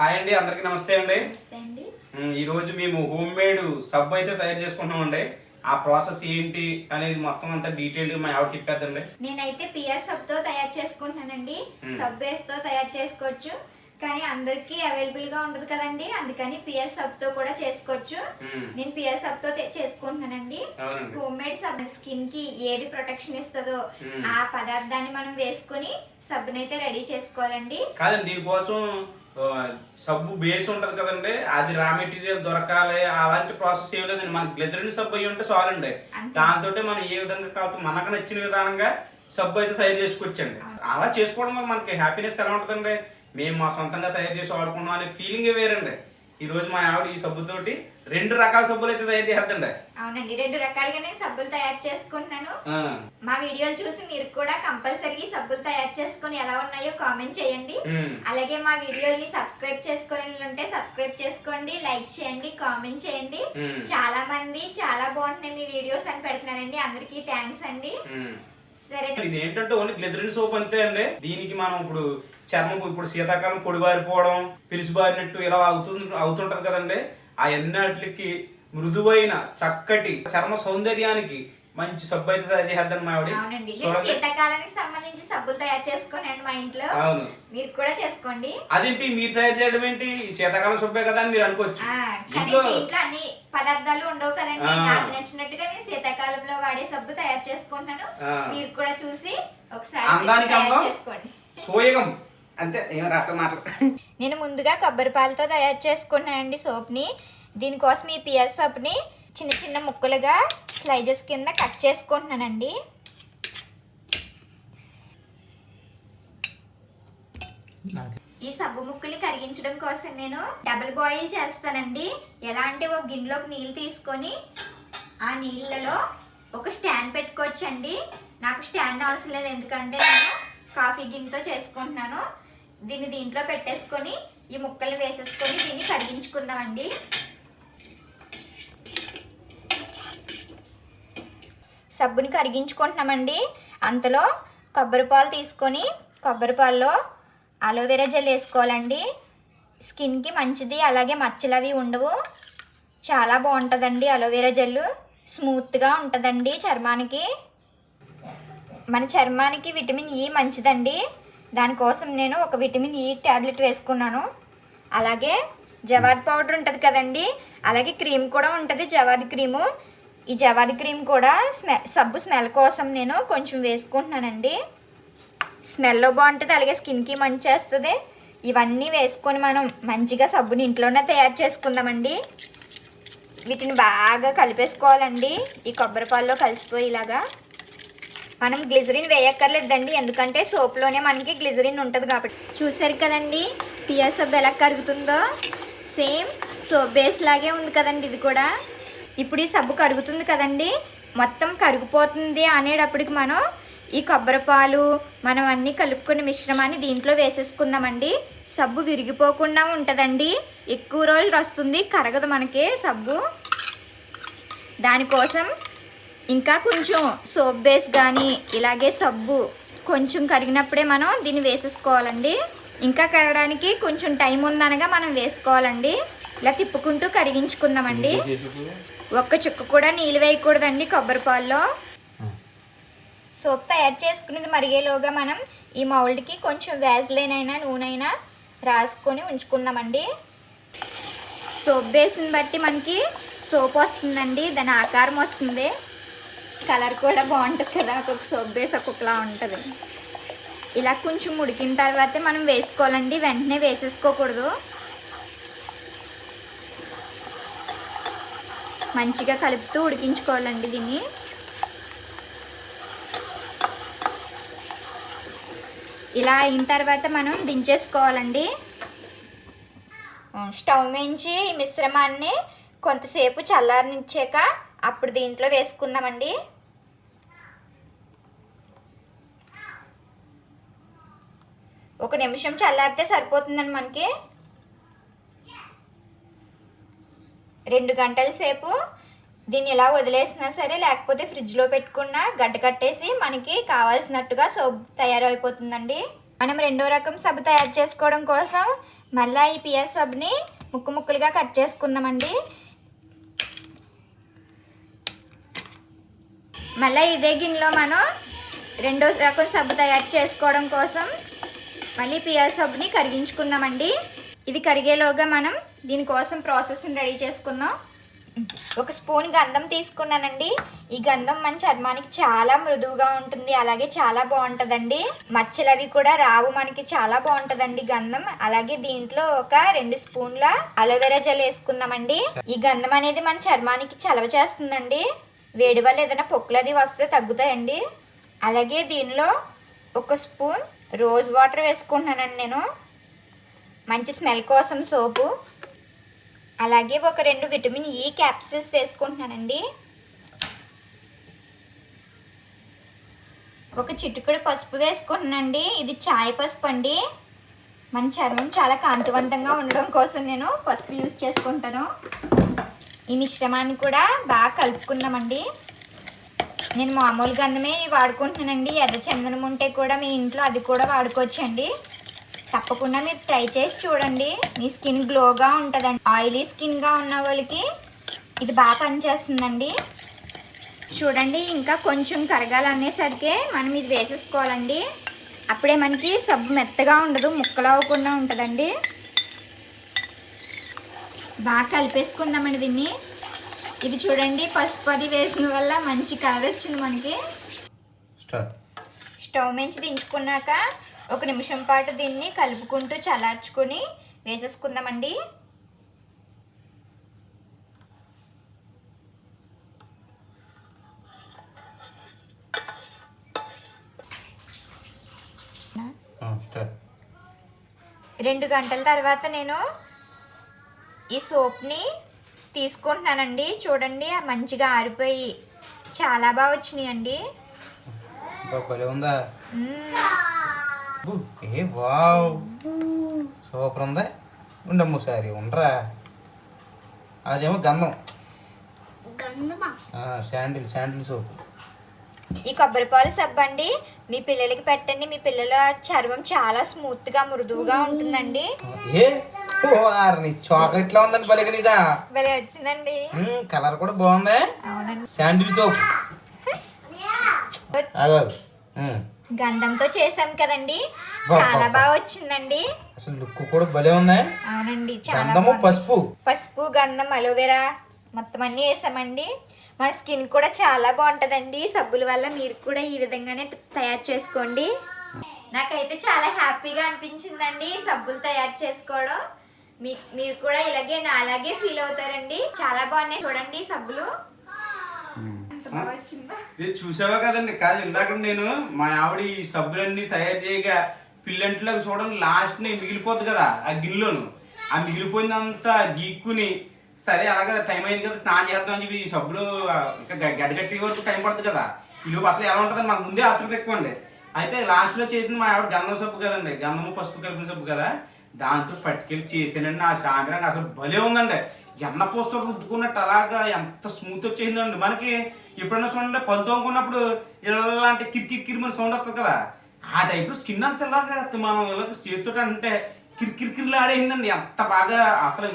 Hi అండి అందరికీ నమస్తే అండి. ఈ రోజు మేము హోమ్ మేడ్ సబ్ అయితే తయారు చేసుకుంటున్నాం అండి ఆ ప్రాసెస్ ఏంటి అనేది మొత్తం అంతా డీటెయిల్గా మా ఆవిడ చెప్పేద్దండి. నేనైతే పిఎస్ సబ్తో తయారు చేసుకుంటున్నానండి. సబ్ బేస్తో తయారు చేసుకోవచ్చు. కానీ అందరికీ అవైలబుల్గా ఉండదు కదండి. అందుకని పిఎస్ సబ్తో కూడా చేసుకోవచ్చు. నేను పిఎస్ సబ్తో చేసుకుంటున్నానండి. హోమ్ మేడ్ సబ్ స్కిన్కి ఏది ప్రొటెక్షన్ ఇస్తుందో. ఆ పదార్థాన్ని మనం వేసుకొని సబ్బునైతే రెడీ చేసుకోవాలండి. కాదండి దీనికోసం సబ్బు బేస్ ఉంటది కదండి అది రా మెటీరియల్ దొరకాలి అలాంటి ప్రాసెస్ ఏం లేదండి. మనకి గ్లెజరిన్ సబ్బు అయ్యి ఉంటే చాలండి. అంతే. దాంతో మనం ఏ విధంగా కావాలి మనకు నచ్చిన విధానంగా సబ్బు అయితే తయారు చేసుకోవచ్చండి అలా చేసుకోవడం వల్ల మనకి హ్యాపీనెస్ ఎలా ఉంటుందండి? మేము మా సొంతంగా తయారు చేసి వాడుకున్నాం అనే ఫీలింగ్ వేరండి. ఈ రోజు మా ఆవిడ ఈ సబ్బుతోటి రెండు రకాల సబ్బులు అయితే తయారు చేద్దండి అవునండి రెండు రకాలుగా నేను సబ్బులు తయారు చేసుకుంటున్నాను. మా వీడియోలు చూసి మీరు కూడా కంపల్సరీ సబ్బులు తయారు చేసుకొని ఎలా ఉన్నాయో కామెంట్ చేయండి. అలాగే మా వీడియోని సబ్స్క్రైబ్ చేసుకొని ఉంటే సబ్స్క్రైబ్ చేసుకోండి లైక్ చేయండి కామెంట్ చేయండి. చాలా మంది చాలా బాగుంటున్నాయి మీ వీడియోస్ అని పెడుతున్నారండి. అందరికీ థ్యాంక్స్ అండి. ఇది ఏంటంటే ఓన్లీ గ్లిజరిన్ సోప్ అంతే అండి. దీనికి మనం ఇప్పుడు చర్మం ఇప్పుడు శీతాకాలం పొడిబారిపోవడం పిలిసిబారినట్టు ఇలా అవుతుంది అవుతుంటది కదండి. ఆ ఎన్నటికి మృదువైన చక్కటి చర్మ సౌందర్యానికి మంచి సబ్బు అయితే తయారు చేద్దాం మా ఆవిడ. అవునండి. చూడండి శీతాకాలానికి సంబంధించి సబ్బులు తయారు చేసుకున్నాను మా ఇంట్లో. అవును. మీరు కూడా చేసుకోండి. అదేంటి మీరు తయారు చేయడం ఏంటి? శీతాకాలం సబ్బే కదా అని మీరు అనుకోవచ్చు. ఆ, కానీ ఇంట్లో దీంట్లో అన్ని పదార్థాలు ఉండవు కదండి. ఆ. నాకు నచ్చినట్టుగా నేను శీతాకాలంలో వాడే సబ్బు తయారు చేసుకుంటున్నాను. ఆ. మీరు కూడా చూసి ఒకసారి అందానికి తయారు అందం. చేసుకోండి. సోయగం. అంతే నేను ముందుగా కొబ్బరి పాలతో తయారు చేసుకున్నానండి సోప్ని. దీనికోసం ఈ పియర్ సోప్ని చిన్న చిన్న ముక్కలుగా స్లైజెస్ కింద కట్ చేసుకుంటున్నానండి. ఈ సబ్బు ముక్కల్ని కరిగించడం కోసం నేను డబుల్ బాయిల్ చేస్తానండి. ఎలా అంటే ఒక గిన్నెలోకి నీళ్ళు తీసుకొని ఆ నీళ్ళలో ఒక స్టాండ్ పెట్టుకోవచ్చండి. నాకు స్టాండ్ అవసరం లేదు ఎందుకంటే నేను కాఫీ గిన్నెతో చేసుకుంటున్నాను. దీన్ని దీంట్లో పెట్టేసుకొని ఈ ముక్కలు వేసేసుకొని దీన్ని కరిగించుకుందామండి. సబ్బుని కరిగించుకుంటున్నామండి. అంతలో కొబ్బరి పాలు తీసుకొని కొబ్బరి పాలలో అలోవెరా జెల్ వేసుకోవాలండి. స్కిన్కి మంచిది అలాగే మచ్చలు అవి ఉండవు. చాలా బాగుంటుందండి అలోవెరా జెల్ స్మూత్గా ఉంటుందండి చర్మానికి. మన చర్మానికి విటమిన్ ఈ e మంచిదండి. దానికోసం నేను ఒక విటమిన్ ఈ ట్యాబ్లెట్ వేసుకున్నాను. అలాగే జవాద్ పౌడర్ ఉంటుంది కదండి. అలాగే క్రీమ్ కూడా ఉంటుంది జవాద్ క్రీము. ఈ జవారి క్రీమ్ కూడా స్మె సబ్బు స్మెల్ కోసం నేను కొంచెం వేసుకుంటున్నానండి. స్మెల్ బాగుంటుంది అలాగే స్కిన్కి మంచి చేస్తుంది ఇవన్నీ వేసుకొని మనం మంచిగా సబ్బుని ఇంట్లోనే తయారు చేసుకుందామండి. వీటిని బాగా కలిపేసుకోవాలండి. ఈ కొబ్బరిపాలలో కలిసిపోయేలాగా మనం గ్లిజరిన్ వేయక్కర్లేదండి ఎందుకంటే సోప్లోనే మనకి గ్లిజరిన్ ఉంటుంది కాబట్టి. చూసారు కదండి పియా సబ్బు ఎలా కరుగుతుందో? సేమ్ సోప్ బేస్ లాగే ఉంది కదండి ఇది కూడా. ఇప్పుడు ఈ సబ్బు కరుగుతుంది కదండి. మొత్తం కరిగిపోతుంది అనేటప్పటికి మనం ఈ కొబ్బరి పాలు మనం అన్నీ కలుపుకున్న మిశ్రమాన్ని దీంట్లో వేసేసుకుందామండి. సబ్బు విరిగిపోకుండా ఉంటుందండి. ఎక్కువ రోజులు వస్తుంది కరగదు మనకి సబ్బు. దానికోసం ఇంకా కొంచెం సోప్ బేస్ కానీ ఇలాగే సబ్బు కొంచెం కరిగినప్పుడే మనం దీన్ని వేసేసుకోవాలండి. ఇంకా కరగడానికి కొంచెం టైం ఉందనగా మనం వేసుకోవాలండి. ఇలా తిప్పుకుంటూ కరిగించుకుందామండి ఒక్క చుక్క కూడా నీళ్ళు వేయకూడదండి కొబ్బరి పాల్లో. సోప్ తయారు చేసుకునేది మరిగేలోగా మనం ఈ మౌల్డ్కి కొంచెం వ్యాజ్లైన్ అయినా నూనె అయినా రాసుకొని ఉంచుకుందామండి. సోప్ బేస్ని బట్టి మనకి సోప్ వస్తుందండి దాని ఆకారం వస్తుంది. కలర్ కూడా బాగుంటుంది కదా ఒక్కొక్క సోప్ బేస్ ఒక్కొక్కలా ఉంటుంది. ఇలా కొంచెం ఉడికిన తర్వాతే మనం వేసుకోవాలండి వెంటనే వేసేసుకోకూడదు. మంచిగా కలుపుతూ ఉడికించుకోవాలండి దీన్ని. ఇలా అయిన తర్వాత మనం దించేసుకోవాలండి. స్టవ్ మించి ఈ మిశ్రమాన్ని కొంతసేపు చల్లారనిచ్చాక అప్పుడు దీంట్లో వేసుకుందామండి. ఒక నిమిషం చల్లారితే సరిపోతుందండి మనకి. రెండు గంటల సేపు దీన్ని ఇలా వదిలేసినా సరే లేకపోతే ఫ్రిడ్జ్లో పెట్టుకున్న గడ్డ కట్టేసి మనకి కావాల్సినట్టుగా సోప్ తయారైపోతుందండి. మనం రెండో రకం సబ్బు తయారు చేసుకోవడం కోసం మళ్ళీ ఈ పియర్ సబ్బుని ముక్కు ముక్కలుగా కట్ చేసుకుందామండి. మళ్ళీ ఇదే గిన్నెలో మనం రెండో రకం సబ్బు తయారు చేసుకోవడం కోసం మళ్ళీ పియర్ సబ్బుని కరిగించుకుందామండి. ఇది కరిగేలోగా మనం దీనికోసం ప్రాసెస్ని రెడీ చేసుకుందాం. ఒక స్పూన్ గంధం తీసుకున్నానండి. ఈ గంధం మన చర్మానికి చాలా మృదువుగా ఉంటుంది. అలాగే చాలా బాగుంటుందండి. మచ్చలు అవి కూడా రావు మనకి. చాలా బాగుంటుందండి గంధం. అలాగే దీంట్లో ఒక రెండు స్పూన్ల అలోవెరా జెల్ వేసుకుందామండి. ఈ గంధం అనేది మన చర్మానికి చలవ చేస్తుందండి. వేడి వల్ల ఏదైనా పొక్కులు అది వస్తే తగ్గుతాయండి. అలాగే దీనిలో ఒక స్పూన్ రోజ్ వాటర్ వేసుకుంటున్నానండి నేను. మంచి స్మెల్ కోసం సోపు. అలాగే ఒక రెండు విటమిన్ ఈ క్యాప్సిల్స్ వేసుకుంటున్నానండి. ఒక చిటుకుడు పసుపు వేసుకుంటున్నానండి. ఇది చాయ్ పసుపు అండి. మన చర్మం చాలా కాంతివంతంగా ఉండడం కోసం నేను పసుపు యూజ్ చేసుకుంటాను. ఈ మిశ్రమాన్ని కూడా బాగా కలుపుకుందామండి. నేను మామూలు గంధమే వాడుకుంటున్నానండి. ఎర్ర చందనం ఉంటే కూడా మీ ఇంట్లో అది కూడా వాడుకోవచ్చండి. తప్పకుండా మీరు ట్రై చేసి చూడండి. మీ స్కిన్ గ్లోగా ఉంటుందండి. ఆయిలీ స్కిన్గా ఉన్న వాళ్ళకి ఇది బాగా పనిచేస్తుందండి. చూడండి ఇంకా కొంచెం కరగాలనేసరికి మనం ఇది వేసేసుకోవాలండి. అప్పుడే మనకి సబ్బు మెత్తగా ఉండదు ముక్కలు అవ్వకుండా ఉంటుందండి. బాగా కలిపేసుకుందామండి దీన్ని. ఇది చూడండి పసుపు అది వేసిన వల్ల మంచి కలర్ వచ్చింది మనకి. స్టవ్ మించి దించుకున్నాక ఒక నిమిషం పాటు దీన్ని కలుపుకుంటూ చల్లార్చుకొని వేసేసుకుందామండి. రెండు గంటల తర్వాత నేను ఈ సోప్ని తీసుకుంటున్నానండి. చూడండి మంచిగా ఆరిపోయి చాలా బాగా వచ్చినాయండి. ఉందా? ఏ వావ్. సూపర్ ఉందా. ఉండమ్మ సారి ఉండరా? అదేమో గంధం. Sandal sandal soap. ఈ కొబ్బరి పాలు సబ్బు అండి మీ పిల్లలకి పెట్టండి. మీ పిల్లల చర్మం చాలా స్మూత్గా మృదువుగా ఉంటుందండి. చాక్లెట్ లా ఉందండి భలే భలే వచ్చిందండి. కలర్ కూడా బాగుందా. Sandal soap. ఉమ్, గంధంతో చేసాం కదండి. చాలా బాగా వచ్చిందండి. అసలు లుక్ కూడా భలే ఉందా అవునండి చాలా గంధము. పసుపు. పసుపు గంధం అలోవెరా మొత్తం అన్నీ వేసామండి. మన స్కిన్ కూడా చాలా బాగుంటుందండి. సబ్బుల వల్ల మీరు కూడా ఈ విధంగానే తయారు చేసుకోండి. నాకైతే చాలా హ్యాపీగా అనిపించిందండి సబ్బులు తయారు చేసుకోవడం. మీ మీరు కూడా ఇలాగే నా అలాగే ఫీల్ అవుతారండి. చాలా బాగున్నాయి చూడండి సబ్బులు. ఇది చూసావా కదండి? కాదు ఇందాక నేను మా ఆవిడ ఈ సబ్బులన్నీ తయారు చేయగా పిల్లంట్లో చూడండి లాస్ట్ని మిగిలిపోద్ది కదా ఆ గిన్నెలోను. ఆ మిగిలిపోయిందంతా గీక్కుని సరే అలాగే టైం అయింది కదా స్నానం చేద్దాం అని చెప్పి ఈ సబ్బులు ఇంకా గడ్డగట్టి వరకు టైం పడుతుంది కదా. ఇల్లు అసలు ఎలా ఉంటుంది మనకు ముందే ఆత్రత ఎక్కువ అండి. అయితే లాస్ట్లో చేసింది మా ఆవిడ గంధం సబ్బు కదండి. గంధము పసుపు కలిపిన సబ్బు కదా. దాంతో పట్టుకెళ్ళి చేసానండి ఆ సాయంత్రం అసలు భలే ఉందండి. ఎన్న పోస్తో రుద్దుకున్నట్టు అలాగా ఎంత స్మూత్ వచ్చేసిందండి. మనకి ఎప్పుడైనా చూడండి పళ్ళు తోముకున్నప్పుడు ఇలాంటి కిరికిరి కిరి సౌండ్ వస్తుంది కదా ఆ టైప్ స్కిన్ అంత ఇలాగా మనం ఇలా చేతితో అంటే కిరికిరికిరిలు ఆడేసిందండి. ఎంత బాగా అసలు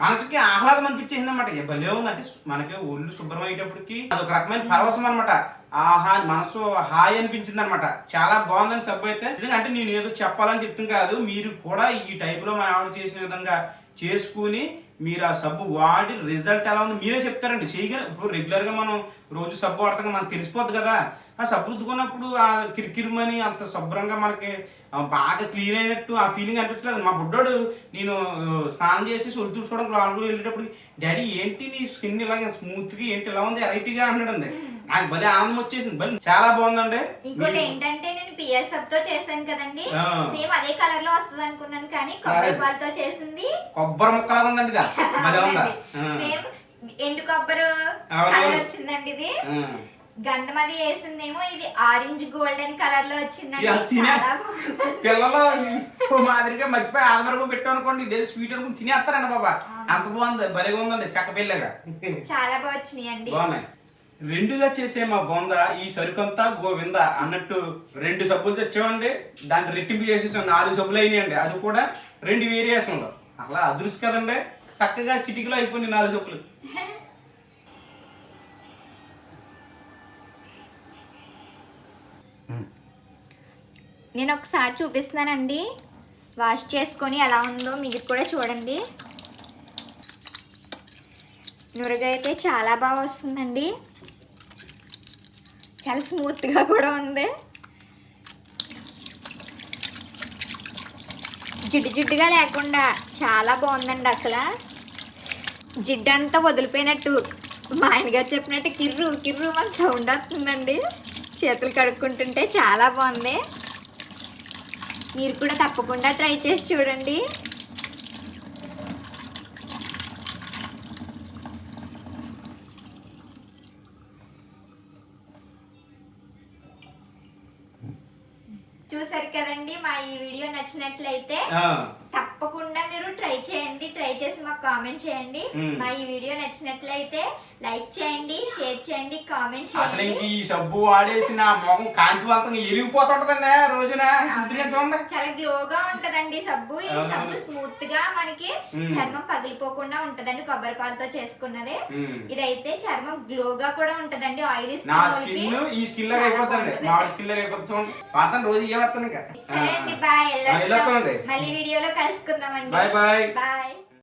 మనసుకి ఆహ్లాదం అనిపించేసింది అనమాట భలే ఉందంటే మనకి ఒళ్ళు శుభ్రం అయ్యేటప్పటికి అదొక రకమైన పరవశం అనమాట ఆహా మనసు హాయ్ అనిపించింది అనమాట చాలా బాగుందని సబ్బు అయితే. నిజంగా అంటే నేను ఏదో చెప్పాలని చెప్తుంది కాదు. మీరు కూడా ఈ టైప్లో మా ఆవిడ చేసిన విధంగా చేసుకుని మీరు ఆ సబ్బు వాడి రిజల్ట్ ఎలా ఉంది మీరే చెప్తారండి. చేయగలరు ఇప్పుడు రెగ్యులర్గా మనం రోజు సబ్బు వాడతాం మనకు తెలిసిపోద్ది కదా. ఆ సబ్బు రుద్దుకున్నప్పుడు ఆ కిరికిరిమని అంత శుభ్రంగా మనకి బాగా క్లీన్ అయినట్టు ఆ ఫీలింగ్ అనిపించలేదు. మా బుడ్డోడు నేను స్నానం చేసి సొలు చూసుకోవడం లోపలికి వెళ్ళేటప్పుడు డాడీ ఏంటి నీ స్కిన్ ఇలాగే స్మూత్గా ఏంటి ఇలా ఉంది? వెరైటీగా అన్నాడండి. నాకు భలే ఆనందం వచ్చేసింది. భలే చాలా బాగుందండి. ఇంకోటి ఏంటంటే నేను పిఎస్ సబ్తో చేశాను కదండి. ఆ. సేమ్ అదే కలర్లో వస్తుంది అనుకున్నాను కానీ కొబ్బరి పాలతో చేసింది. కొబ్బరి ముక్కలాగా ఉందండి ఇదా భలే ఉందా? ఆ. సేమ్ ఎండు కొబ్బరి అవును. కలర్ వచ్చిందండి ఇది. ఆ. గంధం అది వేసిందేమో ఇది ఆరెంజ్ గోల్డెన్ కలర్లో వచ్చిందండి. ఇది తినే చాలా బాగుంది. పిల్లలు ఓ మాదిరిగా మర్చిపోయి ఆదమరకు పెట్టాం అనుకోండి ఇదే స్వీట్ అనుకుని తినేస్తారండి బాబా. అంత బాగుంది భలేగా ఉందండి చెక్క పిల్లగా చాలా బాగా వచ్చినాయండి. బాగున్నాయి. రెండుగా చేసే మా బొంద ఈ సరుకంతా గోవింద అన్నట్టు రెండు సబ్బులు తెచ్చామండి. దాన్ని రెట్టింపు చేసేసాం నాలుగు సబ్బులు అయినాయండి. అది కూడా రెండు వేరియేషన్లు. అలా అదృష్ కదండి. చక్కగా సిటీలో అయిపోయింది నాలుగు సబ్బులు. నేను ఒకసారి చూపిస్తున్నానండి. వాష్ చేసుకొని ఎలా ఉందో మీరు కూడా చూడండి. నురగైతే అయితే చాలా బాగా వస్తుందండి. చాలా స్మూత్గా కూడా ఉంది. జిడ్డు జిడ్డుగా లేకుండా చాలా బాగుందండి అసలు. జిడ్డు అంతా వదిలిపోయినట్టు మా ఆయనగారు చెప్పినట్టు కిర్రు కిర్రు మన సౌండ్ వస్తుందండి. చేతులు కడుక్కుంటుంటే చాలా బాగుంది. మీరు కూడా తప్పకుండా ట్రై చేసి చూడండి. చూసారు కదండి మా ఈ వీడియో నచ్చినట్లయితే తప్పకుండా మీరు ట్రై చేయండి ట్రై చేసి మాకు కామెంట్ చేయండి. మా ఈ వీడియో నచ్చినట్లయితే లైక్ చేయండి షేర్ చేయండి కామెంట్ అసలు ఇంక చేయండి. ఈ సబ్బు వాడేసి నా మొహం కాంతివంతంగా ఎరిగిపోతుంటదండి రోజున? శుద్ధిగా చూడండి చాలా గ్లోగా ఉంటదండి సబ్బు ఈ. సబ్బు స్మూత్గా మనకి మ్మ్. చర్మం పగిలిపోకుండా ఉంటదండి కొబ్బరి పాలతో చేసుకున్నది. ఇదైతే చర్మం గ్లోగా కూడా ఉంటదండి ఆయిల్ నా స్కిన్ ఈ స్కిన్ లాగా అయిపోతుంది మామిడి స్కిన్ లాగా అయిపోతుంది చూడండి. వాడతాను రోజు ఏ ఇంకా? సరే అండి బాయ్ ఆ, వెళ్ళొస్తామండి. మళ్ళీ వీడియోలో కలుసుకుందామండి. Bye bye bye